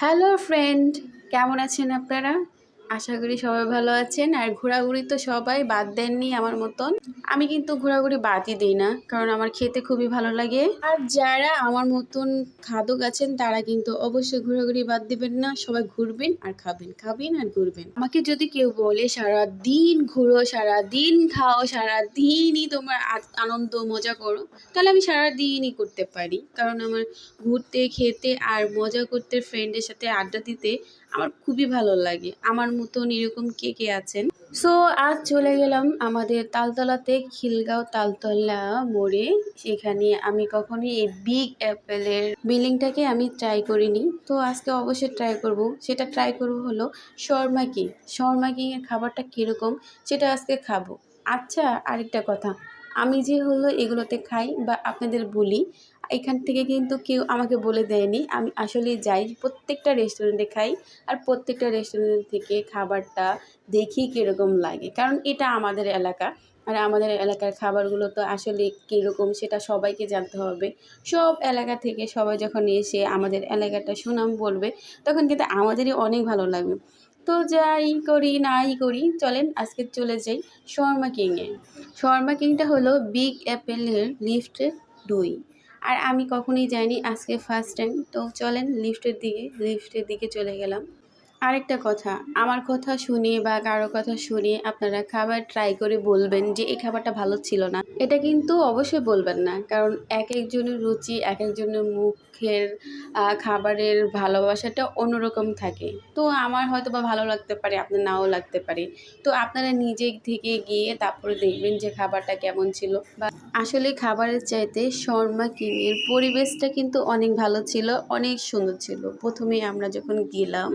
Hello friend কেমন আছেন আপনারা? আশা করি সবাই ভালো আছেন। আর ঘোরাঘুরি তো সবাই বাদ দেননি আমার মতন। আমি কিন্তু ঘোরাঘুরি বাদই দিই না, কারণ আমার খেতে খুবই ভালো লাগে। আর যারা আমার মতন খাদক আছেন, তারা কিন্তু অবশ্যই ঘোরাঘুরি বাদ দিবেন না। সবাই ঘুরবেন আর খাবেন খাবেন আর ঘুরবেন। আমাকে যদি কেউ বলে সারা দিন ঘুরো সারা দিন খাও সারা দিনই তোমার আনন্দ, মজা করো, তাহলে আমি সারা দিনই করতে পারি। কারণ আমার ঘুরতে, খেতে আর মজা করতে ফ্রেন্ডের সাথে আড্ডা দিতে আমার খুবই ভালো লাগে। আমার মতন এরকম কে কে আছেন? সো আজ চলে গেলাম আমাদের তালতলাতে খিলগাঁও তালতলা মোড়ে। সেখানে আমি কখনোই এই বিগ অ্যাপেলের বিল্ডিংটাকে আমি ট্রাই করিনি। তো আজকে অবশ্যই ট্রাই করব। সেটা ট্রাই করব হলো শর্মা কিং শর্মা কিংয়ের খাবারটা কীরকম? সেটা আজকে খাব। আচ্ছা আরেকটা কথা। আমি যে হলো এগুলোতে খাই বা আপনাদের বলি, এখান থেকে কিন্তু কেউ আমাকে বলে দেয়নি। আমি আসলে যাই, প্রত্যেকটা রেস্টুরেন্টে খাই আর প্রত্যেকটা রেস্টুরেন্ট থেকে খাবারটা দেখি কীরকম লাগে। কারণ এটা আমাদের এলাকা আর আমাদের এলাকার খাবারগুলো তো আসলে কীরকম সেটা সবাইকে জানতে হবে। সব এলাকা থেকে সবাই যখন এসে আমাদের এলাকাটা সুনাম বলবে, তখন কিন্তু আমাদেরই অনেক ভালো লাগবে। তো যাই করি, নাই করি, চলেন আজকে চলে যাই শর্মা কিংয়ে শর্মা কিংটা হলো বিগ অ্যাপেলের লিফটের দুই। আর আমি কখনোই যাইনি আজকে ফার্স্ট টাইম তো চলেন লিফটের দিকে লিফটের দিকে চলে গেলাম। আরেকটা কথা, আমার কথা শুনে বা কারও কথা শুনে আপনারা খাবার ট্রাই করে বলবেন যে, এই খাবারটা ভালো ছিল না। এটা কিন্তু অবশ্যই বলবেন না, কারণ এক একজনের রুচি, এক একজনের মুখের খাবারের ভালোবাসাটা অন্যরকম থাকে। তো আমার হয়তো বা ভালো লাগতে পারে, আপনার নাও লাগতে পারে। তো আপনারা নিজে থেকে গিয়ে তারপরে দেখবেন যে, খাবারটা কেমন ছিল। বা আসলে খাবারের চাইতে শর্মা কিংয়ের পরিবেশটা কিন্তু অনেক ভালো ছিল, অনেক সুন্দর ছিল। প্রথমে আমরা যখন গেলাম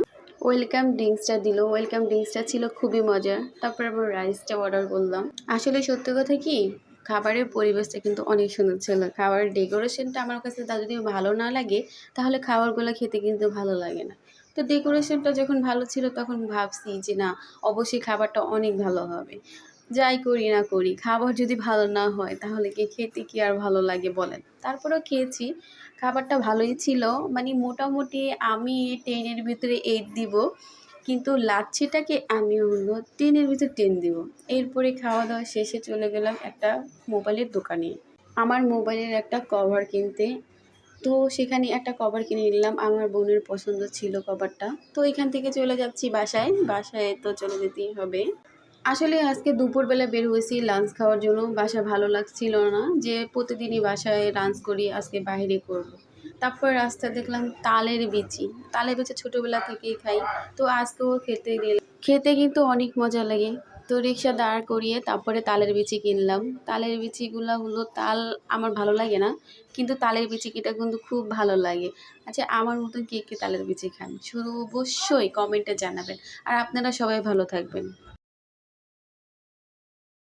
ওয়েলকাম ড্রিঙ্কসটা দিল। ওয়েলকাম ড্রিঙ্কসটা ছিল খুবই মজা তারপর আবার রাইসটা অর্ডার করলাম। আসলে সত্যি কথা কি, খাবারের পরিবেশটা কিন্তু অনেক সুন্দর ছিল। খাবারের ডেকোরেশনটা আমার কাছে তা যদি ভালো না লাগে, তাহলে খাবারগুলো খেতে কিন্তু ভালো লাগে না। তো ডেকোরেশনটা যখন ভালো ছিল, তখন ভাবছি যে না, অবশ্যই খাবারটা অনেক ভালো হবে। যাই করি না করি, খাবার যদি ভালো না হয় তাহলে কি খেতে কি আর ভালো লাগে বলেন। তারপরেও খেয়েছি, খাবারটা ভালোই ছিল মানে মোটামুটি আমি টেনের ভিতরে এইট দিব, কিন্তু লাচ্ছিটাকে আমি হলো টেনের ভিতরে টেন দিব। এরপরে খাওয়া দাওয়া শেষে চলে গেলাম একটা মোবাইলের দোকানে। আমার মোবাইলের একটা কভার কিনতে, তো সেখানে একটা কভার কিনে নিলাম, আমার বোনের পছন্দ ছিল কভারটা তো এখান থেকে চলে যাচ্ছি বাসায় বাসায় তো চলে যেতেই হবে। আসলে আজকে দুপুরবেলা বের হয়েছি লাঞ্চ খাওয়ার জন্য। বাসা ভালো লাগছিল না যে প্রতিদিনই বাসায় লাঞ্চ করি, আজকে বাইরে করব। তারপর রাস্তা দেখলাম তালের বিচি। তালের বিচি ছোটোবেলা থেকেই খাই। তো আজকেও খেতে গেলাম খেতে কিন্তু অনেক মজা লাগে। তো রিক্সা দাঁড় করিয়ে তারপরে তালের বিচি কিনলাম। তালের বিচিগুলো হলো তাল আমার ভালো লাগে না, কিন্তু তালের বিচি কিটা কিন্তু খুব ভালো লাগে। আচ্ছা আমার মতন কে কে তালের বিচি খান? শুধু অবশ্যই কমেন্টে জানাবেন। আর আপনারা সবাই ভালো থাকবেন।